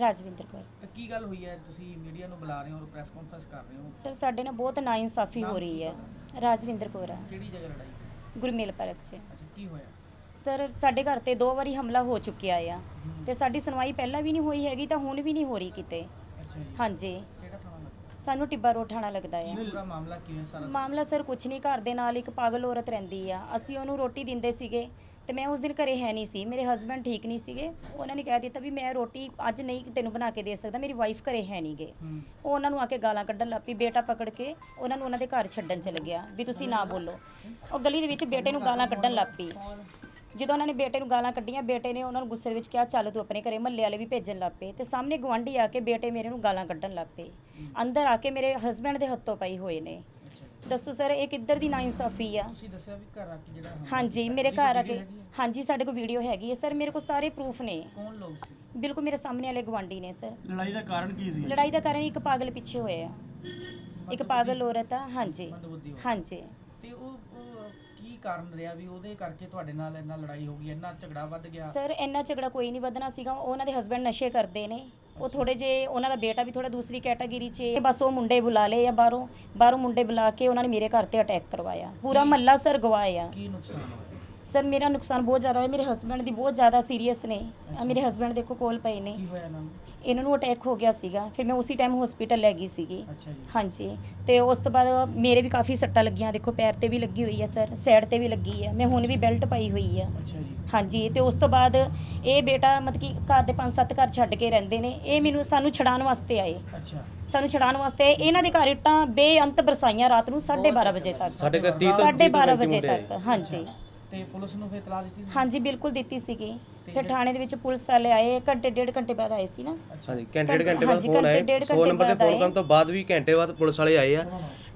ਰਾਜਵਿੰਦਰ ਕੌਰ। ਕੀ ਗੱਲ ਹੋਈ ਹੈ? ਤੁਸੀਂ ਮੀਡੀਆ ਨੂੰ ਬੁਲਾ ਰਹੇ ਹੋ ਔਰ ਪ੍ਰੈਸ ਕਾਨਫਰੰਸ ਕਰ ਰਹੇ ਹੋ। ਸਰ ਸਾਡੇ ਨਾਲ ਬਹੁਤ ਨਾਇਨਸਾਫੀ ਹੋ ਰਹੀ ਹੈ। ਰਾਜਵਿੰਦਰ ਕੌਰ ਆ। ਕਿਹੜੀ ਜਗ੍ਹਾ ਲੜਾਈ ਗੁਰਮੇਲ ਪਾਰਕ 'ਚ। ਅੱਛਾ ਕੀ ਹੋਇਆ? ਸਰ ਸਾਡੇ ਘਰ ਤੇ ਦੋ ਵਾਰੀ ਹਮਲਾ ਹੋ ਚੁੱਕਿਆ ਆ ਤੇ ਸਾਡੀ ਸੁਣਵਾਈ ਪਹਿਲਾਂ ਵੀ ਨਹੀਂ ਹੋਈ ਹੈਗੀ ਤਾਂ ਹੁਣ ਵੀ ਨਹੀਂ ਹੋ ਰਹੀ ਕਿਤੇ। ਅੱਛਾ ਜੀ। ਹਾਂਜੀ। ਕਿਹੜਾ ਥਾਣਾ ਲੱਗਾ ਸਾਨੂੰ ਟਿੱਬਾ ਰੋਡ ਥਾਣਾ ਲੱਗਦਾ ਆ। ਪੂਰਾ ਮਾਮਲਾ ਕੀ ਹੋਇਆ ਸਾਰਾ ਮਾਮਲਾ ਸਰ ਕੁਛ ਨਹੀਂ ਘਰ ਦੇ ਨਾਲ ਇੱਕ ਪਾਗਲ ਔਰਤ ਰਹਿੰਦੀ ਆ। ਅਸੀਂ ਉਹਨੂੰ ਰੋਟੀ ਦਿੰਦੇ ਸੀਗੇ ਤੇ ਮੈਂ ਉਸ ਦਿਨ ਘਰੇ ਹੈ ਨਹੀਂ ਸੀ ਮੇਰੇ ਹਸਬੰਡ ਠੀਕ ਨਹੀਂ ਸੀਗੇ। ਉਹਨਾਂ ਨੇ ਕਹਿ ਦਿੱਤਾ ਵੀ ਮੈਂ ਰੋਟੀ ਅੱਜ ਨਹੀਂ ਤੈਨੂੰ ਬਣਾ ਕੇ ਦੇ ਸਕਦਾ ਮੇਰੀ ਵਾਈਫ ਘਰੇ ਹੈ ਨਹੀਂਗੇ ਹੂੰ। ਉਹ ਉਹਨਾਂ ਨੂੰ ਆ ਕੇ ਗਾਲਾਂ ਕੱਢਣ ਲੱਗ ਪਈ ਬੇਟਾ ਪਕੜ ਕੇ ਉਹਨਾਂ ਨੂੰ ਉਹਨਾਂ ਦੇ ਘਰ ਛੱਡਣ ਚਲੇ ਗਿਆ ਵੀ ਤੁਸੀਂ ਨਾ ਬੋਲੋ। ਉਹ ਗਲੀ ਦੇ ਵਿੱਚ ਬੇਟੇ ਨੂੰ ਗਾਲਾਂ ਕੱਢਣ ਲੱਗ ਪਈ। ਜਦੋਂ ਉਹਨਾਂ ਨੇ ਬੇਟੇ ਨੂੰ ਗਾਲਾਂ ਕੱਢੀਆਂ ਬੇਟੇ ਨੇ ਉਹਨਾਂ ਨੂੰ ਗੁੱਸੇ ਵਿੱਚ ਕਿਹਾ ਚੱਲ ਤੂੰ ਆਪਣੇ ਘਰੇ ਮਹੱਲੇ ਵਾਲੇ ਵੀ ਭੇਜਣ ਲੱਗ ਪਏ। ਤੇ ਸਾਹਮਣੇ ਗਵਾਂਢੀ ਆ ਕੇ ਬੇਟੇ ਮੇਰੇ ਨੂੰ ਗਾਲਾਂ ਕੱਢਣ ਲੱਗ ਪਏ। ਅੰਦਰ ਆ ਕੇ ਮੇਰੇ ਹਸਬੰਡ ਦੇ ਹੱਥੋਂ ਪਈ ਹੋਏ ਨੇ। ਦੱਸੋ ਸਰ ਇਹ ਕਿੱਧਰ ਦੀ ਨਾਇਨਸਾਫੀ ਆ? ਤੁਸੀਂ ਦੱਸਿਆ ਵੀ ਘਰ ਆ ਕੇ ਜਿਹੜਾ ਹਮਲਾ ਹਾਂਜੀ ਮੇਰੇ ਘਰ ਆ ਕੇ ਹਾਂਜੀ ਸਾਡੇ ਕੋਲ ਵੀਡੀਓ ਹੈਗੀ ਹੈ ਸਰ ਮੇਰੇ ਕੋਲ ਸਾਰੇ ਪ੍ਰੂਫ ਨੇ। ਕੌਣ ਲੋਕ ਸੀ? ਬਿਲਕੁਲ ਮੇਰੇ ਸਾਹਮਣੇ ਵਾਲੇ ਗਵਾਂਢੀ ਨੇ ਸਰ। ਲੜਾਈ ਦਾ ਕਾਰਨ ਕੀ ਸੀ? ਲੜਾਈ ਦਾ ਕਾਰਨ ਇੱਕ ਪਾਗਲ ਪਿੱਛੇ ਹੋਏ ਆ ਇੱਕ ਪਾਗਲ ਔਰਤ ਆ ਹਾਂਜੀ। ਹਾਂਜੀ। ਕੀ ਕਾਰਨ ਰਿਹਾ ਵੀ ਉਹਦੇ ਕਰਕੇ ਤੁਹਾਡੇ ਨਾਲ ਇੰਨਾ ਲੜਾਈ ਹੋ ਗਈ ਇੰਨਾ ਝਗੜਾ ਵੱਧ ਗਿਆ? ਸਰ ਇੰਨਾ ਝਗੜਾ ਕੋਈ ਨਹੀਂ ਵਧਣਾ ਸੀਗਾ। ਉਹਨਾਂ ਦੇ ਹਸਬੰਡ ਨਸ਼ੇ ਕਰਦੇ ਨੇ। ਉਹ ਥੋੜੇ ਜੇ ਉਹਨਾਂ ਦਾ ਬੇਟਾ ਵੀ ਥੋੜਾ ਦੂਸਰੀ ਕੈਟਾਗਰੀ 'ਚ ਹੈ। ਬਸ ਉਹ ਮੁੰਡੇ ਬੁਲਾ ਲਏ ਆ ਬਾਹਰੋਂ। ਬਾਹਰੋਂ ਮੁੰਡੇ ਬੁਲਾ ਕੇ ਉਹਨਾਂ ਨੇ ਮੇਰੇ ਘਰ ਤੇ ਅਟੈਕ ਕਰਵਾਇਆ। ਪੂਰਾ ਮਹੱਲਾ ਸਰ ਗਵਾਇਆ ਕੀ ਨੁਕਸਾਨ ਹੋਇਆ? ਸਰ ਮੇਰਾ ਨੁਕਸਾਨ ਬਹੁਤ ਜ਼ਿਆਦਾ ਹੋਇਆ। ਮੇਰੇ ਹਸਬੰਡ ਦੀ ਬਹੁਤ ਜ਼ਿਆਦਾ ਸੀਰੀਅਸ ਨੇ। ਆਹ ਮੇਰੇ ਹਸਬੰਡ ਦੇਖੋ ਕੋਲ ਪਏ ਨੇ। ਕੀ ਹੋਇਆ ਇਹਨਾਂ ਨੂੰ? ਇਹਨਾਂ ਨੂੰ ਅਟੈਕ ਹੋ ਗਿਆ ਸੀਗਾ। ਫਿਰ ਮੈਂ ਉਸੇ ਟਾਈਮ ਹਸਪੀਟਲ ਲੈ ਗਈ ਸੀਗੀ। ਅੱਛਾ ਜੀ। ਹਾਂਜੀ। ਤੇ ਉਸ ਤੋਂ ਬਾਅਦ ਮੇਰੇ ਵੀ ਕਾਫੀ ਸੱਟਾਂ ਲੱਗੀਆਂ। ਦੇਖੋ ਪੈਰ ਤੇ ਵੀ ਲੱਗੀ ਹੋਈ ਹੈ ਸਰ ਸਾਈਡ ਤੇ ਵੀ ਲੱਗੀ ਹੈ ਮੈਂ ਹੁਣ ਵੀ ਬੈਲਟ ਪਾਈ ਹੋਈ ਆ। ਅੱਛਾ ਜੀ। ਹਾਂਜੀ। ਤੇ ਉਸ ਤੋਂ ਬਾਅਦ ਇਹ ਬੇਟਾ ਮਤਲਬ ਕਿ ਘਰ ਦੇ ਪੰਜ ਸੱਤ ਘਰ ਛੱਡ ਕੇ ਰਹਿੰਦੇ ਨੇ। ਇਹ ਮੈਨੂੰ ਸਾਨੂੰ ਛਡਾਉਣ ਵਾਸਤੇ ਆਏ। ਅੱਛਾ। ਸਾਨੂੰ ਛਡਾਉਣ ਵਾਸਤੇ। ਇਹਨਾਂ ਦੇ ਘਰ ਇੱਟਾਂ ਬੇਅੰਤ ਬਰਸਾਈਆਂ ਰਾਤ ਨੂੰ 12:30 ਵਜੇ ਤੱਕ। ਸਾਡੇ ਘਰ 30 ਤੋਂ 12:30 ਵਜੇ ਤੱਕ। ਹਾਂਜੀ। ਤੇ ਪੁਲਿਸ ਨੂੰ ਫਿਰ ਇਤਲਾਹ ਦਿੱਤੀ ਸੀ? ਹਾਂਜੀ ਬਿਲਕੁਲ ਦਿੱਤੀ ਸੀਗੀ। ਫਿਰ ਥਾਣੇ ਦੇ ਵਿੱਚ ਪੁਲਿਸ ਵਾਲੇ ਆਏ ਘੰਟੇ ਡੇਢ ਘੰਟੇ ਬਾਅਦ ਆਏ ਸੀ ਨਾ। ਹਾਂਜੀ ਘੰਟੇ ਡੇਢ ਘੰਟੇ ਬਾਅਦ ਹਾਂਜੀ, ਫੋਨ ਆਏ। ਡੇਢ 100 ਘੰਟੇ ਨੰਬਰ ਤੇ ਬਾਅਦ ਫੋਨ ਆਏ। ਕਰਨ ਤੋਂ ਬਾਅਦ ਵੀ ਘੰਟੇ ਬਾਅਦ ਪੁਲਿਸ ਵਾਲੇ ਆਏ ਆ।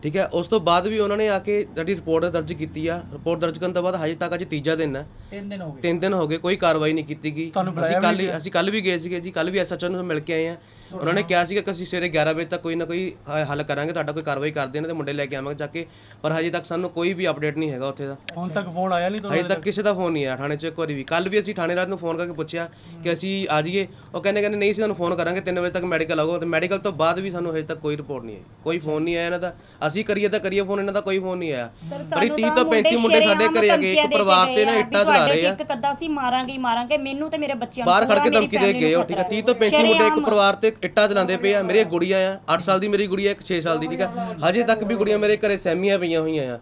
ਠੀਕ ਹੈ ਉਸ ਤੋਂ ਬਾਅਦ ਵੀ ਉਹਨਾਂ ਨੇ ਆ ਕੇ ਸਾਡੀ ਰਿਪੋਰਟ ਦਰਜ ਕੀਤੀ ਆ। ਰਿਪੋਰਟ ਦਰਜ ਕਰਨ ਤੋਂ ਬਾਅਦ ਹਜੇ ਤੱਕ ਅੱਜ ਤੀਜਾ ਦਿਨ ਹੈ ਤਿੰਨ ਦਿਨ ਹੋ ਗਏ। ਤਿੰਨ ਦਿਨ ਹੋ ਗਏ ਕੋਈ ਕਾਰਵਾਈ ਨਹੀਂ ਕੀਤੀ ਗਈ। ਅਸੀਂ ਕੱਲ ਅਸੀਂ ਕੱਲ ਵੀ ਗਏ ਸੀਗੇ ਜੀ ਕੱਲ ਵੀ ਐਸਐਚਓ ਨੂੰ ਮਿਲ ਕੇ ਆਏ ਆ। ਉਹਨਾਂ ਨੇ ਕਿਹਾ ਸੀਗਾ ਕਿ ਅਸੀਂ ਸਵੇਰੇ 11 ਵਜੇ ਤੱਕ ਕੋਈ ਨਾ ਕੋਈ ਹ- ਹੱਲ ਕਰਾਂਗੇ ਤੁਹਾਡਾ ਕੋਈ ਕਾਰਵਾਈ ਕਰਦੇ ਨੇ ਤੇ ਮੁੰਡੇ ਲੈ ਕੇ ਆਵਾਂਗੇ ਜਾ ਕੇ। ਪਰ ਹਜੇ ਤੱਕ ਸਾਨੂੰ ਕੋਈ ਵੀ ਅਪਡੇਟ ਨਹੀਂ ਹੈਗਾ ਉੱਥੇ ਦਾ। ਹੁਣ ਤੱਕ ਫੋਨ ਆਇਆ ਨਹੀਂ ਹਜੇ ਤੱਕ ਕਿਸੇ ਦਾ ਫੋਨ ਨਹੀਂ ਆਇਆ ਥਾਣੇ 'ਚ ਇੱਕ ਵਾਰੀ ਵੀ। ਕੱਲ ਵੀ ਅਸੀਂ ਥਾਣੇ ਵਾਲੇ ਨੂੰ ਫੋਨ ਕਰਕੇ ਪੁੱਛਿਆ ਕਿ ਅਸੀਂ ਆ ਜਾਈਏ। ਉਹ ਕਹਿੰਦੇ ਕਹਿੰਦੇ ਨਹੀਂ ਅਸੀਂ ਤੁਹਾਨੂੰ ਫੋਨ ਕਰਾਂਗੇ 3 ਵਜੇ ਤੱਕ ਮੈਡੀਕਲ ਆਊਗਾ। ਤੇ ਮੈਡੀਕਲ ਤੋਂ ਬਾਅਦ ਵੀ ਸਾਨੂੰ ਹਜੇ ਤੱਕ ਕੋਈ ਰਿਪੋਰਟ ਨਹੀਂ ਆਈ। ਕੋਈ ਫੋਨ ਨਹੀਂ ਆਇਆ ਇਹਨਾਂ ਦਾ। ਅਸੀਂ ਕਰੀਏ ਤਾਂ ਕਰੀਏ ਫੋਨ ਇਹਨਾਂ ਦਾ ਕੋਈ ਫੋਨ ਨਹੀਂ ਆਇਆ। ਬੜੀ ਸਾਨੂੰ 30 ਤਾਂ ਤੋਂ 35 ਮੁੰਡੇ ਸਾਡੇ ਘਰੇ ਆ ਗਏ। ਇੱਕ ਦੇ ਪਰਿਵਾਰ ਤੇ ਨਾ ਆ ਇੱਟਾਂ ਚਲਾ ਰਹੇ ਆ। ਇੱਕ ਕੱਦਾ ਸੀ ਮਾਰਾਂਗੇ ਹੀ ਮਾਰਾਂਗੇ। ਮੈਨੂੰ ਤੇ ਮੇਰੇ ਬੱਚਿਆਂ ਨੂੰ ਬਾਹਰ ਖੜ ਕੇ ਧਮਕੀ ਦੇ ਗਏ ਉਹ ਠੀਕ ਹੈ। 30 ਤੋਂ 35 ਮੁੰਡੇ ਇੱਕ। ਪਰਿਵਾਰ ਤੇ ਇੱਟਾਂ ਚਲਾਉਂਦੇ ਪਏ ਆ ਮੇਰੇ ਗੁੜੀਆ ਆ 8 ਸਾਲ ਦੀ ਮੇਰੀ ਗੁੜੀਆ ਇੱਕ 6 ਸਾਲ ਦੀ ਠੀਕ ਹੈ ਹਜੇ ਤੱਕ ਵੀ ਗੁੜੀਆਂ ਮੇਰੇ ਘਰੇ ਸਹਿਮੀਆਂ ਪਈਆਂ ਹੋਈਆਂ ਆ।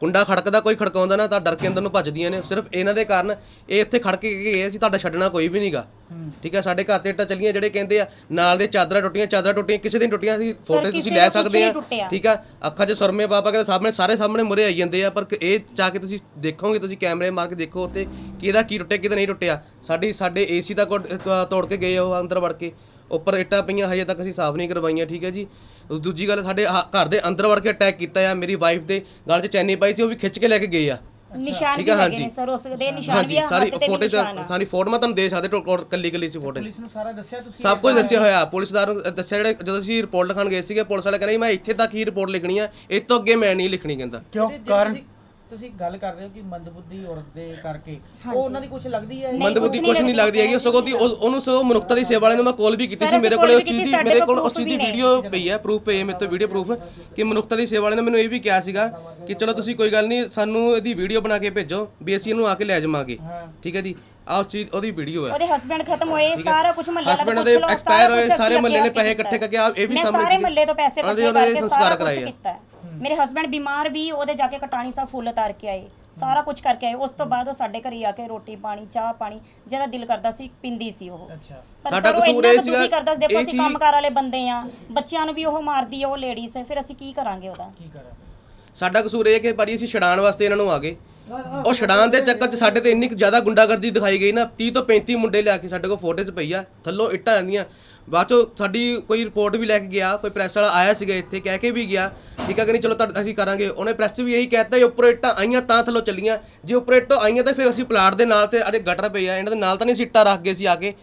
ਕੁੰਡਾ ਖੜਕਦਾ ਕੋਈ ਖੜਕਾਉਂਦਾ ਨਾ ਤਾਂ ਡਰ ਕੇ ਅੰਦਰ ਨੂੰ ਭੱਜਦੀਆਂ ਨੇ। ਸਿਰਫ ਇਹਨਾਂ ਦੇ ਕਾਰਨ ਇਹ ਇੱਥੇ ਖੜ ਕੇ ਗਏ ਅਸੀਂ ਤੁਹਾਡਾ ਛੱਡਣਾ ਕੋਈ ਵੀ ਨਹੀਂਗਾ ਠੀਕ ਹੈ ਸਾਡੇ ਘਰ ਤੇ ਇੱਟਾਂ ਚੱਲੀਆਂ ਜਿਹੜੇ ਕਹਿੰਦੇ ਆ ਨਾਲ ਦੇ ਚਾਦਰਾਂ ਟੁੱਟੀਆਂ ਚਾਦਰਾਂ ਟੁੱਟੀਆਂ ਕਿਸੇ ਦਿਨ ਟੁੱਟੀਆਂ ਸੀ ਫੋਟੋ ਤੁਸੀਂ ਲੈ ਦਾ ਸਕਦੇ ਆ। ਠੀਕ ਆ? ਅੱਖਾਂ 'ਚ ਸੁਰਮੇ ਪਾਪਾ ਕਹਿੰਦੇ ਸਾਹਮਣੇ ਸਾਰੇ ਸਾਹਮਣੇ ਮੁਰੇ ਆਈ ਜਾਂਦੇ ਆ ਪਰ ਇਹ ਜਾ ਕੇ ਤੁਸੀਂ ਦੇਖੋਗੇ ਤੁਸੀਂ ਕੈਮਰੇ ਮਾਰ ਕੇ ਦੇਖੋ ਉੱਤੇ ਕਿ ਇਹਦਾ ਕੀ ਟੁੱਟਿਆ ਕਿਹਦਾ ਨਹੀਂ ਟੁੱਟਿਆ। ਸਾਡੀ ਸਾਡੇ ਏਸੀ ਅ, ਤੋੜ ਕੇ ਗਏ ਉਹ ਅੰਦਰ ਵੜ ਕੇ। ਉੱਪਰ ਇੱਟਾਂ ਪਈਆਂ ਹਜੇ ਤੱਕ ਅਸੀਂ ਸਾਫ਼ ਨਹੀਂ ਕਰਵਾਈਆਂ ਠੀਕ ਹੈ ਜੀ। ਦੂਜੀ ਗੱਲ ਸਾਡੇ ਆਹ ਘਰ ਦੇ ਅੰਦਰ ਵੜ ਕੇ ਅਟੈਕ ਕੀਤਾ ਆ ਮੇਰੀ ਵਾਈਫ ਦੇ ਗਲ 'ਚ ਚੈਨੀ ਪਾਈ ਸੀ ਉਹ ਵੀ ਖਿੱਚ ਕੇ ਲੈ ਕੇ ਗਏ ਆ। ਨਿਸ਼ਾਨ ਠੀਕ ਵੀ ਹੈ, ਹਾਂਜੀ। ਨੇ ਸਰ ਉਸ ਦੇ ਨਿਸ਼ਾਨ ਵੀ ਹਾਂਜੀ ਆ ਸਾਰੀ ਹੱਥ ਤੇ ਵੀ ਫੋਟੋ ਨਿਸ਼ਾਨ ਆ। ਸਾਰੀ ਫੋਟੋ ਮੈਂ ਤੁਹਾਨੂੰ ਦੇ ਸਕਦੇ ਟੋਟਲ ਕੱਲੀ ਕੱਲੀ ਸੀ ਫੋਟੋ ਪੁਲਿਸ ਨੂੰ ਸਾਰਾ ਦੱਸਿਆ ਤੁਸੀਂ ਸਭ ਕੁਝ ਦੱਸਿਆ ਹੋਇਆ ਪੁਲਿਸਦਾਰ ਨੂੰ ਦੱਸਿਆ ਜਿਹੜੇ ਜਦੋਂ ਅਸੀਂ ਰਿਪੋਰਟ ਲਿਖਣ ਗਏ ਸੀਗੇ ਪੁਲਿਸ ਵਾਲੇ ਕਹਿੰਦੇ ਮੈਂ ਇੱਥੇ ਤੱਕ ਹੀ ਰਿਪੋਰਟ ਲਿਖਣੀ ਆ ਇਹ ਤੋਂ ਅੱਗੇ ਮੈਂ ਨਹੀਂ ਲਿਖਣੀ ਕਹਿੰਦਾ। ਕਿਉਂ? ਕਾਰਨ? ਤੁਸੀਂ- ਗੱਲ ਕਰ ਰਹੇ ਹੋ ਕਿ ਮੰਦਬੁੱਧੀ ਔਰਤ ਦੇ ਕਰਕੇ ਉਹ ਉਹਨਾਂ ਦੀ ਕੁਝ ਲੱਗਦੀ ਹੈ ਮੰਦਬੁੱਧੀ ਕੁਝ ਨਹੀਂ ਲੱਗਦੀ ਹੈਗੀ ਸਗੋਂ ਦੀ ਉਹ- ਉਹਨੂੰ ਸਗੋਂ ਮਨੁੱਖਤਾ ਦੀ ਸੇਵਾ ਵਾਲਿਆਂ ਨੂੰ ਮੈਂ ਕਾਲ ਵੀ ਕੀਤੀ ਸੀ ਮੇਰੇ ਕੋਲ ਉਸ ਚੀਜ਼ ਦੀ ਮੇਰੇ ਕੋਲ ਉਸ ਚੀਜ਼ ਦੀ ਵੀਡੀਓ ਪਈ ਹੈ ਪ੍ਰੂਫ ਪਈ ਹੈ ਮੇਰੇ ਤੋਂ ਵੀਡੀਓ ਪ੍ਰੂਫ ਕਿ ਮਨੁੱਖਤਾ ਦੀ ਸੇਵਾ ਵਾਲਿਆਂ ਨੇ ਮੈਨੂੰ ਇਹ ਵੀ ਕਿਹਾ ਸੀਗਾ ਕਿ ਚਲੋ ਤੁਸੀਂ ਕੋਈ ਗੱਲ ਨਹੀਂ ਸਾਨੂੰ ਇਹਦੀ ਵੀਡੀਓ ਬਣਾ ਕੇ ਭੇਜੋ ਵੀ ਅਸੀਂ ਇਹਨੂੰ ਆ ਕੇ ਲੈ ਜਾਵਾਂਗੇ। ਠੀਕ ਹੈ ਜੀ? ਆਹ ਉਸ ਚੀਜ਼ ਉਹਦੀ ਵੀਡੀਓ ਹੈ ਉਹਦੇ ਹਸਬੰਡ ਖਤਮ ਹੋਏ ਸਾਰਾ ਕੁਝ ਮੱਲੇ ਹਸਬੰਡ ਦੇ ਐਕਸਪਾਇਰ ਹੋਏ ਸਾਰੇ ਮੱਲੇ ਨੇ ਪੈਸੇ ਇਕੱਠੇ ਕਰਕੇ ਆ ਇਹ ਵੀ ਸਾਹਮਣੇ ਸਾਰੇ ਮੱਲੇ ਤੋਂ ਪੈਸੇ ਇਕੱਠੇ ਕਰਕੇ ਸੰਸਕਾਰ ਸਾਰਾ ਕੁਝ ਆ। ਕੀਤਾ। ਮੇਰੇ ਹਸਬੰਡ ਬਿਮਾਰ ਵੀ ਉਹਦੇ ਜਾ ਕੇ ਕਟਾਣੀ ਸਾਹਿਬ ਫੁੱਲ ਉਤਾਰ ਕੇ ਆਏ। ਸਾਰਾ ਕੁਝ ਕਰਕੇ ਆਏ। ਉਸ ਤੋਂ ਬਾਅਦ ਉਹ ਸਾਡੇ ਘਰੇ ਆ ਕੇ ਰੋਟੀ ਪਾਣੀ ਚਾਹ ਪਾਣੀ ਜਿਹਦਾ ਦਿਲ ਕਰਦਾ ਸੀ ਪਿੰਦੀ ਸੀ ਉਹ। ਅੱਛਾ। ਸਾਡਾ ਕਸੂਰ ਇਹ ਸੀਗਾ, ਕਰਦਾ ਸੀ ਦੇਖੋ ਇਹ ਅਸੀਂ ਕੰਮਕਾਰ ਵਾਲੇ ਬੰਦੇ ਆ। ਬੱਚਿਆਂ ਨੂੰ ਵੀ ਉਹ ਮਾਰਦੀ ਆ ਉਹ ਲੇਡੀਜ਼ ਫਿਰ ਅਸੀਂ ਕੀ ਕਰਾਂਗੇ ਉਹਦਾ? ਕੀ ਕਰਾਂ ਸਾਡਾ ਕਸੂਰ ਇਹ ਕਿ ਭਾਜੀ ਅਸੀਂ ਛਡਾਣ ਵਾਸਤੇ ਇਹਨਾਂ ਨੂੰ ਆ ਗਏ। ਉਹ ਛਡਾਣ ਦੇ ਚੱਕਰ 'ਚ ਸਾਡੇ ਤੇ ਇੰਨੀ ਕੁ ਜ਼ਿਆਦਾ ਗੁੰਡਾਗਰਦੀ ਦਿਖਾਈ ਗਈ ਨਾ 30 ਤੋਂ 35 ਮੁੰਡੇ ਲਿਆ ਕੇ ਸਾਡੇ ਕੋਲ ਫੋਟੋਜ਼ ਪਈ ਆ, ਥੱਲੋਂ ਇੱਟਾਂ ਆਉਂਦੀਆਂ ਬਾਅਦ ਚੋਂ ਸਾਡੀ ਕੋਈ ਰਿਪੋਰਟ ਵੀ ਲੈ ਕੇ ਗਿਆ, ਕੋਈ ਪ੍ਰੈਸ ਵਾਲਾ ਆਇਆ ਸੀਗਾ ਇੱਥੇ, ਕਹਿ ਕੇ ਵੀ ਗਿਆ, ਠੀਕ ਹੈ ਕਿ ਨਹੀਂ, ਚਲੋ ਤੁਹਾਡਾ ਅਸੀਂ ਕਰਾਂਗੇ। ਉਹਨੇ ਪ੍ਰੈਸ 'ਚ ਵੀ ਇਹੀ ਕਹਿਤਾ ਇਹ ਉੱਪਰੋਂ ਇੱਟਾਂ ਆਈਆਂ ਤਾਂ ਥੱਲੋਂ ਚੱਲੀਆਂ, ਜੇ ਉੱਪਰ ਇੱਟਾਂ ਆਈਆਂ ਤਾਂ ਫਿਰ ਅਸੀਂ ਪਲਾਟ ਦੇ ਨਾਲ ਤੇ ਅਰੇ ਗਟਰ ਪਏ ਆ, ਇਹਨਾਂ ਦੇ ਨਾਲ ਤਾਂ ਨਹੀਂ ਅਸੀਂ ਇੱਟਾਂ ਰੱਖ ਗਏ ਸੀ ਆ ਕੇ।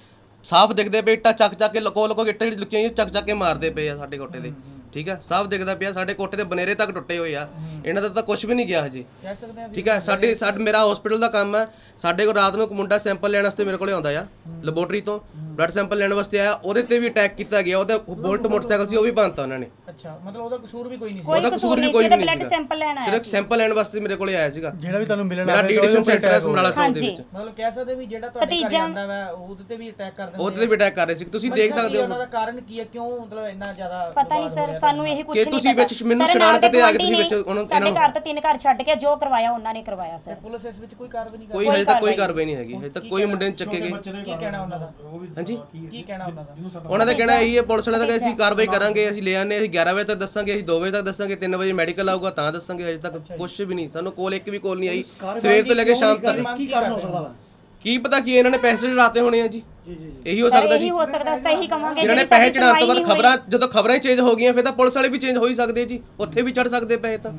ਸਾਫ਼ ਦਿਖਦੇ ਪਏ, ਇੱਟਾਂ ਚੱਕ ਚੱਕ ਕੇ ਲਕੋ ਲਕੋ ਇੱਟਾਂ ਜਿਹੜੀ ਲੁਕੀਆਂ ਹੋਈਆਂ ਚੱਕ ਚੱਕ ਕੇ ਮਾਰਦੇ ਪਏ ਆ ਸਾਡੇ ਕੋਟੇ ਦੇ। ਠੀਕ ਹੈ ਸਾਫ਼ ਦਿਖਦਾ ਪਿਆ ਸਾਡੇ ਕੋਠੇ ਦੇ ਬਨੇਰੇ ਤੱਕ ਟੁੱਟੇ ਹੋਏ ਆ। ਇਹਨਾਂ ਦਾ ਤਾਂ ਕੁਝ ਵੀ ਨਹੀਂ ਗਿਆ ਹਜੇ। ਕਹਿ ਸਕਦੇ ਆ ਵੀ ਠੀਕ ਹੈ ਸਾਡੇ ਸਾਡ ਮੇਰਾ ਹਸਪੀਟਲ ਦਾ ਕੰਮ ਹੈ ਸਾਡੇ ਕੋਲ ਰਾਤ ਨੂੰ ਇੱਕ ਮੁੰਡਾ ਸੈਂਪਲ ਲੈਣ ਵਾਸਤੇ ਮੇਰੇ ਕੋਲੇ ਆਉਂਦਾ ਆ ਲੈਬੋਰਟਰੀ ਤੋਂ। ਬਲੱਡ ਸੈਂਪਲ ਲੈਣ ਵਾਸਤੇ ਆਇਆ। ਉਹਦੇ ਤੇ ਵੀ ਅਟੈਕ ਕੀਤਾ ਗਿਆ। ਉਹਦਾ ਬੋਲਟ ਮੋਟਰਸਾਈਕਲ ਸੀ ਉਹ ਵੀ ਭੰਨਤਾ ਉਹਨਾਂ ਨੇ। ਅੱਛਾ ਮਤਲਬ ਉਹਦਾ ਕਸੂਰ ਵੀ ਕੋਈ ਨਹੀਂ ਸੀ। ਉਹਦਾ ਕਸੂਰ ਸੀ ਕੋਈ ਵੀ ਨਹੀਂ ਬਲੱਡ। ਸੈਂਪਲ ਲੈਣ ਆਇਆ ਸਿਰਫ ਸੈਂਪਲ ਲੈਣ ਵਾਸਤੇ ਮੇਰੇ ਕੋਲੇ ਆਇਆ ਸੀਗਾ। ਜਿਹੜਾ ਵੀ ਤੁਹਾਨੂੰ ਮਿਲਣ ਮੇਰਾ ਆਇਆ ਡੀਡਿਕਸ਼ਨ ਸੈਂਟਰ ਹੈ ਸਮਰਾਲਾ ਚੌਕ ਦੇ ਹਾਂਜੀ। ਵਿੱਚ। ਮਤਲਬ ਕਹਿ ਸਕਦੇ ਵੀ ਜਿਹੜਾ ਤੁਹਾਡੇ ਘਰ ਭਤੀਜਾ- ਆਂਦਾ ਵਾ ਉਹਦੇ ਤੇ ਵੀ ਅਟੈਕ ਕਰ ਦਿੰਦੇ ਉਹਦੇ ਤੇ ਵੀ ਅਟੈਕ ਕਰ ਰਹੇ ਸੀ। ਤੁਸੀਂ ਦੇਖ ਸਕਦੇ ਉਹਨਾਂ ਹੋ। ਦਾ ਕਾਰਨ ਕੀ ਹੈ ਕਿਉਂ ਮਤਲਬ ਇੰਨਾ ਜ਼ਿਆਦਾ ਪਤਾ ਨਹੀਂ ਸਰ ਸਾਨੂੰ ਇਹ ਕੁਝ ਕਿ ਨਹੀਂ ਤੁਸੀਂ ਪਤਾ। ਵਿੱਚ ਮੈਨੂੰ ਸਰ, ਨਾਲ ਦੇ ਆ ਕੇ ਤੁਸੀਂ ਵਿੱਚ ਨੇ, ਉਹਨਾਂ- ਸਾਡੇ ਇਹਨਾਂ ਨੂੰ- ਘਰ ਤੋਂ ਤਿੰਨ ਘਰ ਛੱਡ ਕੇ ਜੋ ਕਰਵਾਇਆ ਉਹਨਾਂ ਨੇ ਕਰਵਾਇਆ ਸਰ। ਪੁਲਿਸ ਇਸ ਵਿੱਚ ਕੋਈ ਕਾਰਵਾਈ ਨਹੀਂ ਕਰ ਕੋਈ ਹਜੇ ਤੱਕ ਕੋਈ ਕਾਰਵਾਈ ਨਹੀਂ ਹੈਗੀ। ਹਜੇ ਤੱਕ ਕੋਈ ਮੁੰਡੇ ਨਹੀਂ ਚੱਕੇ ਗਏ। ਕੀ ਕਹਿਣਾ ਉਹਨਾਂ ਦਾ? ਹਾਂਜੀ? ਕੀ ਕਹਿਣਾ ਉਹਨਾਂ ਦਾ? ਉਹਨਾਂ ਦਾ ਕਹਿਣਾ ਇਹੀ ਹੈ ਪੁਲਿਸ ਵਾਲਿਆਂ ਦਾ ਕਿ ਅਸੀਂ ਕਾਰਵਾਈ ਕਰਾਂਗੇ ਅਸੀਂ ਲੈ ਆਨੇ ਅਸੀਂ 11 ਵਜੇ ਤੱਕ ਦੱਸਾਂਗੇ ਅਸੀਂ 2 ਵਜੇ ਤੱਕ ਦੱਸਾਂਗੇ 3 ਵਜੇ ਮੈਡੀਕਲ ਆਊਗਾ ਤਾਂ ਦੱਸਾਂਗੇ ਹਜੇ ਤੱਕ ਕੁਝ ਵੀ ਨਹੀਂ। ਸਾਨੂੰ ਕੋਲ ਇੱਕ ਵੀ ਕੋਲ ਨਹੀਂ ਆਈ। ਸਵੇਰ ਤੋਂ ਲੈ ਕੇ ਸ਼ਾਮ ਤੱਕ। ਕੀ ਕਾਰਨ ਹੋ ਸਕਦਾ ਵਾ? ਕੀ ਪਤਾ ਕੀ ਇਹਨਾਂ ਨੇ ਪੈਸੇ ਚੜਾਤੇ ਹੋਣੇ ਆ ਜੀ। ਇਹੀ ਹੋ ਸਕਦਾ ਜੀ ਇਹੀ ਹੋ ਸਕਦਾ ਅਸੀਂ ਇਹੀ ਕਵਾਂਗੇ ਜਿਨ੍ਹਾਂ ਨੇ ਜਿਹੜੀ ਪੈਸੇ ਸਾਡੀ ਚੜਾਉਣ ਤੋਂ ਬਾਅਦ ਸੁਣਵਾਈ ਖਬਰਾਂ ਜਦੋਂ ਖਬਰਾਂ ਹੀ ਚੇਂਜ ਹੋ ਗਈਆਂ ਫਿਰ ਤਾਂ ਪੁਲਿਸ ਵਾਲੇ ਵੀ ਚੇਂਜ ਹੋ ਹੀ ਸਕਦੇ ਜੀ। ਉੱਥੇ ਵੀ ਚੜ ਸਕਦੇ ਪੈਸੇ ਤਾਂ।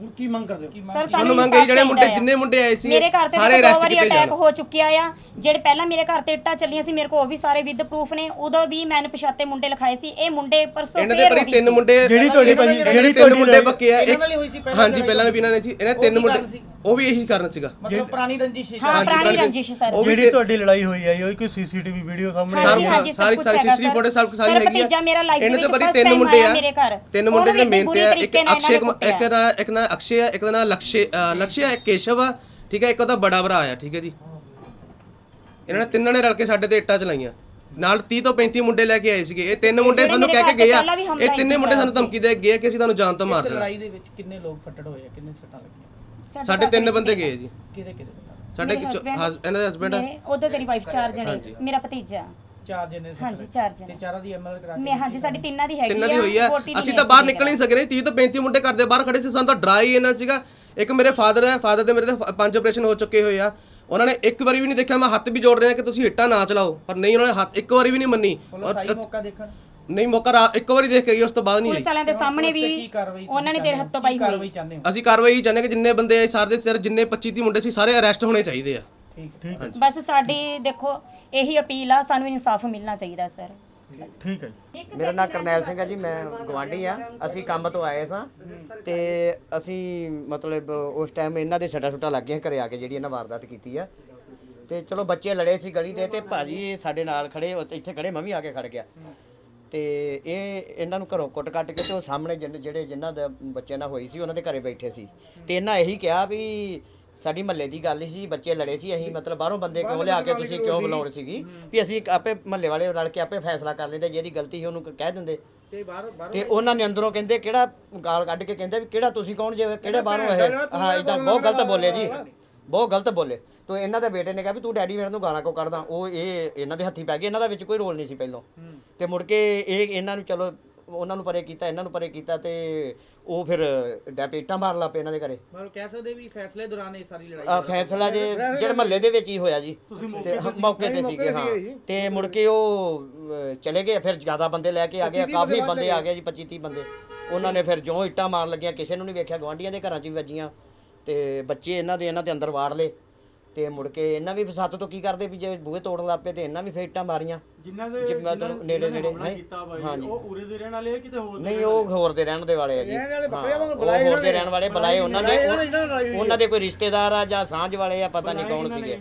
ਹੁਣ ਕੀ ਮੰਗ ਕਰਦੇ ਹੋ? ਸਰ ਸਾਨੂੰ ਸਾਨੂੰ ਮੰਗ ਇਹ ਜਿਹੜੇ ਮੁੰਡੇ ਜਿੰਨੇ ਮੁੰਡੇ ਆਏ ਸੀ ਮੇਰੇ ਘਰ ਤੇ ਸਾਰੇ ਅਰੈਸਟ ਕੀਤੇ ਅਟੈਕ ਜਾਣ। ਹੋ ਚੁੱਕਿਆ ਆ। ਜਿਹੜੇ ਪਹਿਲਾਂ ਮੇਰੇ ਘਰ ਤੇ ਇੱਟਾਂ ਚੱਲੀਆਂ ਸੀ ਮੇਰੇ ਕੋਲ ਉਹ ਵੀ ਸਾਰੇ ਵਿਦ ਪ੍ਰੂਫ ਨੇ। ਉਦੋਂ ਵੀ ਮੈਨ ਪਛਾਤੇ ਮੁੰਡੇ ਲਿਖਾਏ ਸੀ। ਇਹ ਮੁੰਡੇ ਪਰਸੋਂ ਇਹਨਾਂ ਦੇ ਫੇਰ ਪਰੀ ਗਈ ਤਿੰਨ ਸੀ। ਮੁੰਡੇ ਜਿਹੜੀ ਤੁਹਾਡੀ ਭਾਜੀ ਜਿਹੜੀ ਤਿੰਨ ਤੁਹਾਡੀ ਮੁੰਡੇ ਪੱਕੇ ਆ। ਇਹਨਾਂ ਨਾਲ ਹੀ ਹੋਈ ਸੀ ਪਹਿਲਾਂ ਹਾਂਜੀ ਪਹਿਲਾਂ ਵੀ ਇਹਨਾਂ ਨੇ ਸੀ ਇਹਨੇ ਤਿੰਨ ਕੀ ਮੁੰਡੇ ਸੀ? ਉਹ ਵੀ ਇਹੀ ਕਾਰਨ ਸੀਗਾ। ਮਤਲਬ ਪੁਰਾਣੀ ਰੰਜਿਸ਼ ਸੀ ਹਾਂ। ਪੁਰਾਣੀ ਰੰਜਿਸ਼ ਸਰ। ਉਹ ਵੀ ਜਿਹੜੀ ਤੁਹਾਡੀ ਲੜਾਈ ਹੋਈ ਹੈ ਉਹ ਕੋਈ ਸੀਸੀਟੀਵੀ ਵੀਡੀਓ ਸਾਹਮਣੇ ਸਾਰੀ ਸਾਰੀ ਸਾਰੀ ਸਰ। ਫੋਟੋ ਸਭ ਸਾਰੀ ਸਰ, ਹੈਗੀ ਆ ਭਤੀਜਾ ਮੇਰਾ ਦੇ ਵਿੱਚ ਤਿੰਨ ਮੁੰਡੇ ਆ। ਤਿੰਨ ਮੁੰਡੇ ਜਿਹੜੇ ਮਿਹਨਤ ਬੁਰੀ ਆ। ਇੱਕ ਅਕਸ਼ੇ ਇੱਕ ਦਾ ਇੱਕ ਨਾ ਅਕਸ਼ੇ ਆ ਇੱਕ ਦਾ ਨਾਂ ਲਕਸ਼ੇ ਲਕਸ਼ੇ ਆ ਇੱਕ ਕੇਸ਼ਵ ਆ ਠੀਕ ਹੈ ਇੱਕ ਉਹਦਾ ਬੜਾ ਭਰਾ ਆ ਠੀਕ ਹੈ ਜੀ। ਇਹਨਾਂ ਨੇ ਤਿੰਨਾਂ ਨੇ ਰਲ ਕੇ ਸਾਡੇ ਤੇ ਇੱਟਾਂ ਚਲਾਈਆਂ। ਨਾਲ 30 ਤੋਂ 35 ਮੁੰਡੇ ਲੈ ਕੇ ਆਏ ਸੀਗੇ। ਇਹ ਤਿੰਨ ਮੁੰਡੇ ਸਾਨੂੰ ਕਹਿ ਕੇ ਤੇ ਗਏ ਆ। ਇਹ ਤਿੰਨੇ ਮੁੰਡੇ ਸਾਨੂੰ ਧਮਕੀ ਦੇ ਕੇ ਗਏ ਆ ਕਿ ਅਸੀਂ ਤੁਹਾਨੂੰ ਜਾਨ ਤੋਂ ਮਾਰ ਦੇਣਾ। ਲੜਾਈ ਦੇ ਵਿੱਚ ਕਿੰਨੇ ਲੋਕ ਫੱਟੜ ਹੋਏ ਆ? ਕਿੰਨੇ ਸੱਟਾਂ ਲੱਗੀਆਂ? ਸਾਡੇ ਤਿੰਨ ਬੰਦੇ ਗਏ ਜੀ। ਕਿਹਦੇ ਕਿਹਦੇ ਦੇ ਨਾਲ? ਸਾਡੇ ਮੇਰੇ ਇੱਕ husband- ਹਸ- ਇਹਨਾਂ ਦੇ ਹਸਬੰਡ ਉਧਰ ਤੇਰੀ ਵਾਈਫ ਚਾਰ ਜਣੇ। ਮੇਰਾ ਭਤੀਜਾ। ਚਾਰ ਜਣੇ ਸੱਟ ਹਾਂਜੀ। ਚਾਰ ਤੇ ਜਣੇ ਚਾਰਾਂ ਦੀ ਐਮਐਲ ਕਰਾ ਕੇ ਮੈਂ ਹਾਂਜੀ ਸਾਡੀ ਤਿੰਨਾਂ ਦੀ ਹੈਗੀ ਤਿੰਨਾਂ ਦੀ ਹੋਈ ਆ। ਦੀ ਅਸੀਂ ਤਾਂ ਬਾਹਰ ਨਿਕਲ ਨਹੀਂ ਸਕ ਰਹੇ 30 ਤੋਂ 35 ਮੁੰਡੇ ਘਰ ਦੇ ਬਾਹਰ ਖੜੇ ਸੀ। ਸਾਨੂੰ ਤਾਂ ਡਰਾ ਹੀ ਇਹਨਾਂ ਸੀਗਾ। ਇੱਕ ਮੇਰੇ ਫਾਦਰ ਹੈ। ਫਾਦਰ ਦੇ ਮੇਰੇ ਤੇ ਫ- ਪੰਜ ਆਪਰੇਸ਼ਨ ਹੋ ਚੁੱਕੇ ਹੋਏ ਆ। ਉਹਨਾਂ ਨੇ ਇੱਕ ਵਾਰੀ ਵੀ ਨਹੀਂ ਦੇਖਿਆ। ਮੈਂ ਹੱਥ ਵੀ ਜੋੜ ਰਿਹਾ ਕਿ ਤੁਸੀਂ ਇੱਟਾਂ ਨਾ ਚਲਾਓ। ਪਰ ਨਹੀਂ ਉਹਨਾਂ ਨੇ ਹੱਥ ਇੱਕ ਵਾਰੀ ਵੀ ਨਹੀਂ ਮੰਨੀ। ਪੁਲਿਸ ਆਈ ਮੌਕਾ ਦੇਖਣ। ਨਹੀਂ ਮੌਕਾ ਰਾ- ਇੱਕ ਵਾਰੀ ਦੇਖ ਕੇ ਗਈ ਉਸ ਤੋਂ ਬਾਅਦ ਨਹੀਂ ਪੁਲਿਸ ਵਾਲਿਆਂ ਦੇ ਸਾਹਮਣੇ ਵੀ ਉਹਨਾਂ ਨੇ ਚਾਹੁੰਦੇ ਤੇਰੇ ਹੋ? ਹੱਥੋਂ ਪਾਈ ਕਾਰਵਾਈ ਹੋਈ ਚਾਹੁੰਦੇ ਹੋ? ਅਸੀਂ ਕਾਰਵਾਈ ਚਾਹੁੰਦੇ ਕਿ ਜਿੰਨੇ ਬੰਦੇ ਆਏ ਸਾਰੇ ਦੇ ਸਾਰੇ ਜਿੰਨੇ 25 30 ਮੁੰਡੇ ਸੀ ਸਾਰੇ ਅਰੈਸਟ ਹੋਣੇ ਚਾਹੀਦੇ ਆ। ਠੀਕ ਠੀਕ ਹੈ ਬਸ ਸਾਡੀ ਦੇਖੋ ਇਹੀ ਅਪੀਲ ਆ ਸਾਨੂੰ ਇਨਸਾਫ ਮਿਲਣਾ ਚਾਹੀਦਾ ਸਰ। ਠੀਕ ਹੈ ਜੀ। ਮੇਰਾ ਨਾਮ ਕਰਨੈਲ ਸਿੰਘ ਹੈ ਜੀ ਮੈਂ ਗਵਾਂਢੀ ਆ ਅਸੀਂ ਕੰਮ ਤੋਂ ਆਏ ਸਾਂ ਤੇ ਅਸੀਂ ਮਤਲਬ ਉਸ ਟਾਈਮ ਇਹਨਾਂ ਦੇ ਛੱਟਾ ਛੁੱਟਾ ਲੱਗ ਗਈਆਂ ਘਰੇ ਆ ਕੇ ਜਿਹੜੀ ਇਹਨਾਂ ਵਾਰਦਾਤ ਕੀਤੀ ਆ। ਤੇ ਚਲੋ ਬੱਚੇ ਲੜੇ ਸੀ ਗਲੀ ਦੇ ਤੇ ਭਾਜੀ ਸਾਡੇ ਨਾਲ ਖੜੇ ਉਹ ਇੱਥੇ ਖੜੇ ਮੈਂ ਵੀ ਆ ਕੇ ਖੜ ਗਿਆ। ਤੇ ਇਹ ਇਹਨਾਂ ਨੂੰ ਘਰੋਂ ਕੁੱਟ ਕੱਟ ਕੇ ਤੇ ਉਹ ਸਾਹਮਣੇ ਜਿਨ- ਜਿਹੜੇ ਜਿਨ੍ਹਾਂ ਦੇ ਬੱਚੇ ਨਾਲ ਹੋਈ ਸੀ ਉਹਨਾਂ ਦੇ ਘਰੇ ਬੈਠੇ ਸੀ। ਤੇ ਇਹਨਾਂ ਇਹੀ ਕਿਹਾ ਵੀ ਸਾਡੀ ਮਹੱਲੇ ਦੀ ਗੱਲ ਸੀ ਬੱਚੇ ਲੜੇ ਸੀ ਅਸੀਂ ਮਤਲਬ ਬਾਹਰੋਂ ਬੰਦੇ ਕਿਉਂ ਲਿਆ ਕੇ ਤੁਸੀਂ ਕਿਉਂ ਬੁਲਾਉਣ ਸੀਗੀ? ਵੀ ਅਸੀਂ ਆਪੇ ਮਹੱਲੇ ਵਾਲੇ ਰਲ ਕੇ ਆਪੇ ਫੈਸਲਾ ਕਰ ਲੈਂਦੇ ਜਿਹਦੀ ਗਲਤੀ ਸੀ ਉਹਨੂੰ ਕਹਿ ਦਿੰਦੇ। ਤੇ ਬਾਹਰ ਬਾਹਰ ਤੇ ਉਹਨਾਂ ਨੇ ਅੰਦਰੋਂ ਕਹਿੰਦੇ ਕਿਹੜਾ ਗਾਲ ਕੱਢ ਕੇ ਕਹਿੰਦੇ ਵੀ ਕਿਹੜਾ ਤੁਸੀਂ ਕੌਣ ਜੇ ਕਿਹੜੇ ਬਾਹਰੋਂ ਇਹ ਹਾਂ ਇਦਾਂ ਬਹੁਤ ਗਲਤ ਬੋਲੇ ਜੀ। ਬਹੁਤ ਗਲਤ ਬੋਲੇ। ਤੋ ਇਹਨਾਂ ਦੇ ਬੇਟੇ ਨੇ ਕਿਹਾ ਵੀ ਤੂੰ ਡੈਡੀ ਮੇਰੇ ਨੂੰ ਗਾਲਾਂ ਕਿਉਂ ਕੱਢਦਾ? ਉਹ ਇਹ ਇਹਨਾਂ ਦੇ ਹੱਥੀ ਪੈ ਗਏ ਇਹਨਾਂ ਦਾ ਵਿੱਚ ਕੋਈ ਰੋਲ ਨਹੀਂ ਸੀ ਪਹਿਲਾਂ। ਤੇ ਮੁੜ ਕੇ ਇਹ ਇਹਨਾਂ ਨੂੰ ਚਲੋ ਉਹਨਾਂ ਨੂੰ ਪਰੇ ਕੀਤਾ ਇਹਨਾਂ ਨੂੰ ਪਰੇ ਕੀਤਾ ਤੇ ਉਹ ਫਿਰ ਡੈਪੇਟਾਂ ਮਾਰ ਲਾ ਪਏ ਇਹਨਾਂ ਦੇ ਘਰੇ। ਮਤਲਬ ਕਹਿ ਸਕਦੇ ਵੀ ਫੈਸਲੇ ਦੌਰਾਨ ਇਹ ਸਾਰੀ ਲੜਾਈ ਆ ਫੈਸਲਾ ਜੇ ਜਿਹੜੇ ਮਹੱਲੇ ਦੇ ਵਿੱਚ ਹੀ ਹੋਇਆ ਜੀ। ਤੇ ਮੌਕੇ ਤੇ ਸੀਗੇ ਹਾਂ। ਤੇ ਮੁੜ ਕੇ ਉਹ ਚਲੇ ਗਏ ਫਿਰ ਜ਼ਿਆਦਾ ਬੰਦੇ ਲੈ ਕੇ ਆ ਗਏ ਕਾਫੀ ਬੰਦੇ ਆ ਗਏ। ਜੀ 25 30 ਬੰਦੇ। ਉਹਨਾਂ ਨੇ ਫਿਰ ਜਿਉਂ ਇੱਟਾਂ ਮਾਰਨ ਲੱਗੀਆਂ ਕਿਸੇ ਨੂੰ ਨਹੀਂ ਵੇਖਿਆ ਗਵਾਂਢੀਆਂ ਦੇ ਘਰਾਂ 'ਚ ਵੀ ਵੱਜੀਆਂ। ਤੇ ਬੱਚੇ ਇਹਨਾਂ ਦੇ ਇਹਨਾਂ ਦੇ ਅੰਦਰ ਵਾੜ ਲਏ ਤੇ ਮੁੜ ਕੇ ਇਹਨਾਂ ਵੀ ਫਸਤ ਤੋਂ ਕੀ ਕਰਦੇ ਵੀ ਜੇ ਬੂਹੇ ਤੋੜਨ ਲੱਗ ਪਏ ਤੇ ਇਹਨਾਂ ਵੀ ਫੇਰ ਇੱਟਾਂ ਮਾਰੀਆਂ। ਜਿਨ੍ਹਾਂ ਮਤਲਬ ਨੇੜੇ ਨੇੜੇ ਹੈ ਹਾਂਜੀ। ਉਹ ਉਰੇ ਦੇ ਰਹਿਣ ਵਾਲੇ ਆ ਕਿਤੇ ਹੋਰ ਨਹੀਂ ਉਹ ਹੋਰ ਦੇ ਰਹਿਣ ਦੇ ਵਾਲੇ ਆ ਜੀ। ਹਾਂ, ਉਹ ਹੋਰ ਦੇ ਰਹਿਣ ਵਾਲੇ ਬੁਲਾਏ ਉਹਨਾਂ ਨੇ ਉਹਨਾਂ ਦੇ ਕੋਈ ਰਿਸ਼ਤੇਦਾਰ ਆ ਜਾਂ ਸਾਂਝ ਵਾਲੇ ਆ ਪਤਾ ਨਹੀਂ ਕੌਣ ਸੀਗੇ।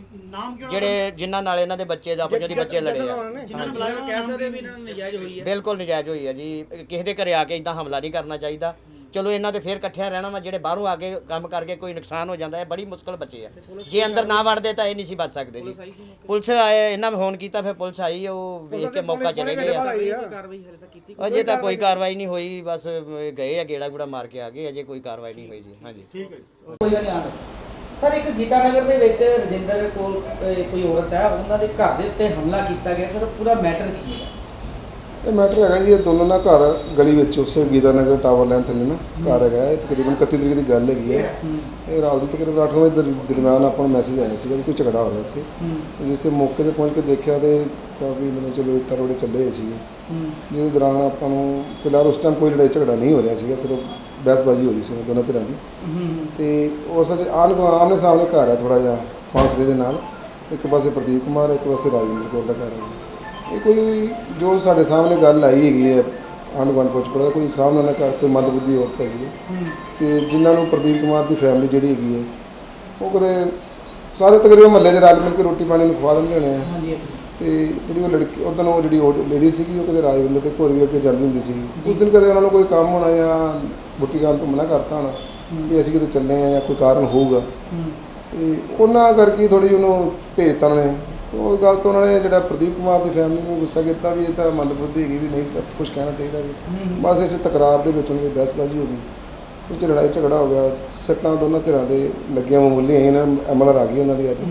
ਜਿਹੜੇ ਜਿਨ੍ਹਾਂ ਨਾਲ ਇਹਨਾਂ ਦੇ ਬੱਚੇ ਦਾ ਆਪਣੇ ਜਿਹਦੇ ਬੱਚੇ ਲੜੇ ਆ। ਜਿਨ੍ਹਾਂ ਨੂੰ ਬੁਲਾਇਆ ਕਹਿ ਸਕਦੇ ਵੀ ਇਹਨਾਂ ਨੂੰ ਨਜਾਇਜ਼ ਹੋਈ ਹੈ ਬਿਲਕੁਲ ਨਜਾਇਜ਼ ਹੋਈ ਆ ਜੀ। ਕਿਸੇ ਦੇ ਘਰੇ ਆ ਕੇ ਇਦਾਂ ਹਮਲਾ ਨਹੀਂ ਕਰਨਾ ਚਾਹੀਦਾ। ਚਲੋ ਇਹਨਾਂ ਦੇ ਫੇਰ ਇਕੱਠਿਆਂ ਰਹਿਣਾ ਵਾ ਜਿਹੜੇ ਬਾਹਰੋਂ ਆ ਕੇ ਕੰਮ ਕਰਕੇ ਕੋਈ ਨੁਕਸਾਨ ਹੋ ਜਾਂਦਾ ਹੈ ਬੜੀ ਮੁਸ਼ਕਲ ਬੱਚੇ ਆ। ਜੇ ਅੰਦਰ ਨਾ ਵੜਦੇ ਤਾਂ ਇਹ ਨਹੀਂ ਸੀ ਬਚ ਸਕਦੇ ਜੀ। ਪੁਲਿਸ ਆਏ ਇਹਨਾਂ ਨੇ ਫੋਨ ਕੀਤਾ ਫਿਰ ਪੁਲਿਸ ਆਈ ਉਹ ਵੇਖ ਕੇ ਮੌਕਾ ਚਲੇ ਗਏ ਆ। ਅਜੇ ਤਾਂ ਕੋਈ ਕਾਰਵਾਈ ਨਹੀਂ। ਹੋਈ ਬਸ ਗਏ ਆ ਗੇੜਾ ਗੂੜਾ ਮਾਰ ਕੇ ਆ ਗਏ ਅਜੇ ਕੋਈ ਕਾਰਵਾਈ ਨਹੀਂ ਹੋਈ ਜੀ ਹਾਂਜੀ। ਠੀਕ ਹੈ ਸਰ ਇੱਕ ਗੀਤਾ ਨਗਰ ਦੇ ਵਿੱਚ ਰਜਿੰਦਰ ਕੋਲ ਕੋਈ ਔਰਤ ਹੈ ਉਹਨਾਂ ਦੇ ਘਰ ਦੇ ਉੱਤੇ ਹਮਲਾ ਕੀਤਾ ਗਿਆ ਸਰ ਪੂਰਾ ਮੈਟਰ ਕੀ ਹੈ? ਇਹ ਮੈਟਰ ਹੈਗਾ ਜੀ ਇਹ ਦੋਨੋਂ ਨਾ ਘਰ ਗਲੀ ਵਿੱਚ ਉਸੇ ਗੀਤਾ ਨਗਰ ਟਾਵਰ ਲਾਈਨ ਥੱਲੇ ਨਾ ਘਰ ਹੈਗਾ ਇਹ ਤਕਰੀਬਨ 31 ਤਰੀਕ ਦੀ ਗੱਲ ਹੈਗੀ ਹੈ। ਇਹ ਰਾਤ ਨੂੰ ਤਕਰੀਬਨ 8 ਵਜੇ ਦਰ- ਦਰਮਿਆਨ ਆਪਾਂ ਨੂੰ ਮੈਸੇਜ ਆਇਆ ਸੀਗਾ ਵੀ ਕੋਈ ਝਗੜਾ ਹੋ ਰਿਹਾ ਇੱਥੇ। ਜਿਸ ਤੇ ਮੌਕੇ ਤੇ ਪਹੁੰਚ ਕੇ ਦੇਖਿਆ ਤੇ ਕਾਫੀ ਮੈਨੂੰ ਚਲੋ ਇੱਟਾਂ ਰੋੜੇ ਚੱਲੇ ਹੋਏ ਸੀਗੇ। ਜਿਹਦੇ ਦੌਰਾਨ ਆਪਾਂ ਨੂੰ ਫਿਲਹਾਲ ਉਸ ਟਾਈਮ ਕੋਈ ਲੜਾਈ ਝਗੜਾ ਨਹੀਂ ਹੋ ਰਿਹਾ ਸੀਗਾ ਸਿਰਫ ਬਹਿਸਬਾਜ਼ੀ ਹੋ ਰਹੀ ਸੀ ਦੋਨਾਂ ਧਿਰਾਂ ਦੀ। ਤੇ ਉਸ ਵਿੱਚ ਆਣ ਆਮਨੇ ਸਾਹਮਣੇ ਘਰ ਹੈ ਥੋੜਾ ਜਿਹਾ ਫਾਸਲੇ ਦੇ ਨਾਲ। ਇੱਕ ਪਾਸੇ ਪ੍ਰਦੀਪ ਕੁਮਾਰ ਇੱਕ ਪਾਸੇ ਰਾਜਵਿੰਦਰ ਕੌਰ ਦਾ ਘਰ ਹੈ। ਇਹ ਕੋਈ ਜੋ ਸਾਡੇ ਸਾਹਮਣੇ ਗੱਲ ਆਈ ਹੈਗੀ ਹੈ ਆਂਢ ਗੁਆਂਢ ਪੁੱਛ ਪੜਦਾ ਕੋਈ ਸਾਹਮਣੇ ਨਾ ਕਰ ਕੋਈ ਮੰਦਬੁੱਧੀ ਔਰਤ ਹੈਗੀ ਹੈ ਤੇ ਜਿਨ੍ਹਾਂ ਨੂੰ ਪ੍ਰਦੀਪ ਕੁਮਾਰ ਦੀ ਫੈਮਿਲੀ ਜਿਹੜੀ ਹੈਗੀ ਹੈ ਉਹ ਕਦੇ ਸਾਰੇ ਤਕਰੀਬਨ ਮਹੱਲੇ 'ਚ ਰਲ ਮਿਲ ਕੇ ਰੋਟੀ ਪਾਣੀ ਨੂੰ ਖਵਾ ਦਿੰਦੇ ਹੋਣੇ ਆ। ਤੇ ਜਿਹੜੀ ਉਹ ਲੜਕੀ ਉਦੋਂ ਉਹ ਜਿਹੜੀ ਲੇਡੀ ਸੀਗੀ ਉਹ ਕਦੇ ਰਾਜਵਿੰਦਰ ਤੇ ਘੋਰ ਵੀ ਅੱਗੇ ਜਾਂਦੀ ਹੁੰਦੀ ਸੀਗੀ। ਉਸ ਦਿਨ ਕਦੇ ਉਹਨਾਂ ਨੂੰ ਕੋਈ ਕੰਮ ਹੋਣਾ ਜਾਂ ਬੁੱਟੀ ਖਾਨ ਤੋਂ ਮਨਾ ਕਰਤਾ ਹੋਣਾ ਵੀ ਅਸੀਂ ਕਿਤੇ ਚੱਲੇ ਆ ਜਾਂ ਕੋਈ ਕਾਰਨ ਹੋਊਗਾ। ਤੇ ਉਹਨਾਂ ਕਰਕੇ ਥੋੜੀ ਉਹਨੂੰ ਭੇਜਤਾ ਉਹਨਾਂ ਨੇ। ਉਹ ਗੱਲ ਤੋਂ ਉਹਨਾਂ ਨੇ ਜਿਹੜਾ ਪ੍ਰਦੀਪ ਕੁਮਾਰ ਦੀ ਫੈਮਿਲੀ ਨੂੰ ਗੁੱਸਾ ਕੀਤਾ ਵੀ ਇਹ ਤਾਂ ਮੰਦਬੁੱਧੀ ਹੈਗੀ ਵੀ ਨਹੀਂ ਕੁਝ ਕਹਿਣਾ ਚਾਹੀਦਾ ਵੀ। ਬਸ ਇਸੇ ਤਕਰਾਰ ਦੇ ਵਿੱਚ ਉਹਨਾਂ ਦੀ ਬਹਿਸਬਾਜ਼ੀ ਹੋ ਗਈ। ਉਸ 'ਚ ਲੜਾਈ ਝਗੜਾ ਹੋ ਗਿਆ। ਸੱਟਾਂ ਦੋਨਾਂ ਧਿਰਾਂ ਦੇ ਲੱਗੀਆਂ ਮਾਮੂਲੀ ਆਈਆਂ ਨੇ ਐਮਐਲਆਰ ਆ ਗਈ ਉਹਨਾਂ ਦੀ ਅੱਜ।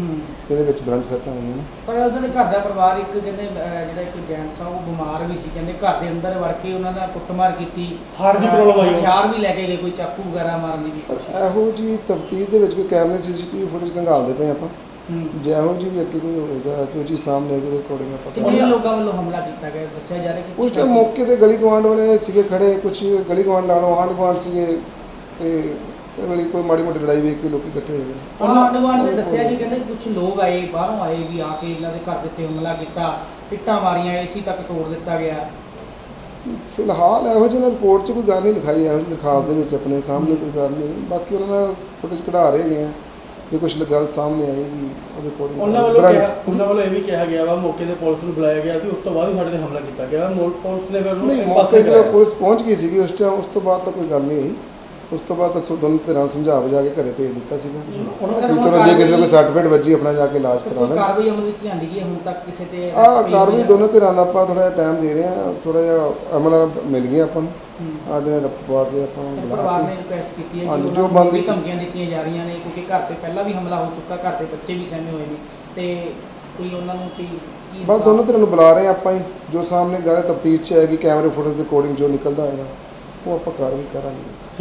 ਇਹਦੇ ਵਿੱਚ ਬਲੰਟ ਸੱਟਾਂ ਆਈਆਂ ਨੇ। ਪਰ ਉਹਨਾਂ ਦੇ ਘਰ ਦਾ ਪਰਿਵਾਰ ਇੱਕ ਕਹਿੰਦੇ ਜਿਹੜਾ ਇੱਕ ਜੈਂਟਸ ਆ ਉਹ ਬਿਮਾਰ ਵੀ ਸੀ। ਕਹਿੰਦੇ ਘਰ ਦੇ ਅੰਦਰ ਵੜ ਕੇ ਉਹਨਾਂ ਦਾ ਕੁੱਟਮਾਰ ਕੀਤੀ। ਹਾਰਟ ਦੀ problem ਆਈ। ਹਥਿਆਰ ਵੀ ਲੈ ਕੇ ਗਏ ਕੋਈ ਚਾਕੂ ਵਗੈਰਾ ਮਾਰਨ ਦੀ ਵੀ। ਇਹੋ ਜੀ ਤਫਤੀਸ਼ ਦੇ ਵਿੱਚ ਕੋਈ ਕੈਮਰੇ ਸੀਸੀਟੀਵੀ ਫੁਟੇਜ ਕੰਗਾਲਦੇ ਪਏ ਆਪਾਂ। ਹੂੰ। ਜੇ ਜੀ ਵੀ ਅੱਗੇ ਕੋਈ ਹੋਏਗਾ ਜੋ ਚੀਜ਼ ਸਾਹਮਣੇ ਆਏਗੀ ਉਹਦੇ ਅਕੋਰਡਿੰਗ ਆਪਾਂ ਕਿੰਨੇ। ਲੋਕਾਂ ਵੱਲੋਂ ਹਮਲਾ ਕੀਤਾ ਗਿਆ ਦੱਸਿਆ ਜਾ ਰਿਹਾ ਕਿ ਉਸ ਟਾਈਮ ਮੌਕੇ ਤੇ ਗਲੀ ਗਵਾਂਡ ਵਾਲੇ ਸੀਗੇ ਖੜੇ ਕੁਝ ਗਲੀ ਗਵਾਂਡ ਨਾਲੋਂ ਆਂਢ ਗਵਾਂਡ ਸੀਗੇ ਤੇ ਕਈ ਵਾਰੀ ਕੋਈ ਮਾੜੀ ਮੋਟੀ ਲੜਾਈ ਵੇਖ ਕੇ ਲੋਕੀ ਇਕੱਠੇ ਹੋ ਜਾਂਦੇ ਉਹਨਾਂ ਅਡਵਾਨ ਨੇ ਦੱਸਿਆ ਜੀ ਕਹਿੰਦੇ ਕੁਝ ਲੋਕ ਆਏ ਬਾਹਰੋਂ ਆਏ ਵੀ ਆ ਕੇ ਇਹਨਾਂ ਦੇ ਘਰ ਦੇ ਉੱਤੇ ਹਮਲਾ ਕੀਤਾ ਇੱਟਾਂ ਮਾਰੀਆਂ ਏਸੀ ਤੱਕ ਤੋੜ ਦਿੱਤਾ ਗਿਆ ਫਿਲਹਾਲ ਇਹੋ ਜਿਹੀ ਰਿਪੋਰਟ 'ਚ ਕੋਈ ਗੱਲ ਨਹੀਂ ਲਿਖਾਈ ਇਹੋ ਜਿਹੀ ਦਰਖਾਸਤ ਦੇ ਵਿੱਚ ਆਪਣੇ ਸਾਹਮਣੇ ਕੋਈ ਗੱਲ ਨਹੀਂ ਬਾਕੀ ਉਹਨਾਂ ਦਾ ਫੁਟੇਜ ਕਢਾ ਰਹੇ ਗਏ ਆ ਜੇ ਕੁਝ ਗੱਲ ਸਾਹਮਣੇ ਆਈ ਵੀ ਉਹਦੇ ਅਕੋਰਡਿੰਗ ਉਹਨਾਂ ਵੱਲੋਂ ਕਿਹਾ ਉਹਨਾਂ ਵੱਲੋਂ ਇਹ ਵੀ ਕਿਹਾ ਗਿਆ ਵਾ ਮੌਕੇ ਤੇ ਪੁਲਿਸ ਨੂੰ ਬੁਲਾਇਆ ਗਿਆ ਸੀ ਉਸ ਤੋਂ ਬਾਅਦ ਹੀ ਸਾਡੇ ਤੇ ਹਮਲਾ ਕੀਤਾ ਗਿਆ ਮੋਲ ਪੁਲਿਸ ਨੇ ਫਿਰ ਉਹਨੂੰ ਨਹੀਂ ਮੌਕੇ ਤੇ। ਪੁਲਿਸ ਪਹੁੰਚ ਗਈ ਸੀਗੀ ਉਸ ਟਾਈਮ ਉਸ ਤੋਂ ਬਾਅਦ ਤਾਂ ਕੋਈ ਗੱਲ ਨਹੀਂ ਹੋਈ ਉਸ ਤੋਂ ਬਾਅਦ ਤਾਂ ਸੋ ਦੋਨੋਂ ਧਿਰਾਂ ਨੂੰ ਸਮਝਾ ਬੁਝਾ ਕੇ ਘਰੇ ਭੇਜ ਦਿੱਤਾ ਸੀਗਾ। ਵੀ ਚਲੋ ਜੇ ਕਿਸੇ ਕੋਈ ਸਰਟੀਫਿਕੇਟ ਵੱਜੀ ਆਪਣਾ ਜਾ ਕੇ ਇਲਾਜ ਕਰਾ ਲੈਣ। ਕਾਰਵਾਈ ਅਮਲ ਵਿੱਚ ਲਿਆਂਦੀ ਗਈ ਹੈ ਹੁਣ ਤੱਕ ਕਿਸੇ ਤੇ ਆਹ ਕਾਰਵਾਈ ਦੋਨੋਂ ਧਿਰਾਂ ਦਾ ਆਪਾਂ ਥੋੜਾ ਜਿਹਾ ਟਾਈਮ ਦੇ ਰਹੇ ਹਾਂ ਥੋੜਾ ਜਿਹਾ ਅਮਲ ਮਿਲ ਗਿਆ ਆਪਾਂ ਨੂੰ। ਅੱਜ ਨੇ ਰਪਵਾ ਕੇ ਆਪਾਂ ਨੂੰ ਬੁਲਾ ਪਰਿਵਾਰ ਨੇ ਕੇ ਰਿਕੁਐਸਟ ਕੀਤੀ ਹੈ ਕਿ ਹਾਂਜੀ, ਉਹਨਾਂ ਜੋ ਨੂੰ ਧਮਕੀਆਂ ਦਿੱਤੀਆਂ ਜਾ ਰਹੀਆਂ ਨੇ ਕਿਉਂਕਿ ਘਰ ਤੇ ਪਹਿਲਾਂ ਵੀ ਹਮਲਾ ਹੋ ਚੁੱਕਾ ਘਰ ਦੇ ਬੱਚੇ ਵੀ ਸਹਿਮੇ ਹੋਏ ਨੇ। ਤੇ ਕੋਈ ਉਹਨਾਂ ਨੂੰ ਕੀ ਕੀ ਬਸ ਦੋਨੋਂ ਧਿਰਾਂ ਨੂੰ ਬੁਲਾ ਰਹੇ ਹਾਂ ਆਪਾਂ ਹੀ ਜੋ ਸਾਹਮਣੇ ਗੱਲ ਤਫਤੀਸ਼ ਚ ਆਏਗੀ ਕੈਮਰੇ ਫੁਟੇਜ ਦੇ ਅਕੋਰਡਿੰਗ ਜੋ ਨਿਕਲਦਾ ਹੋਏਗਾ ਉਹ ਆਪਾਂ ਕਾਰਵਾਈ ਕਰਾਂਗੇ।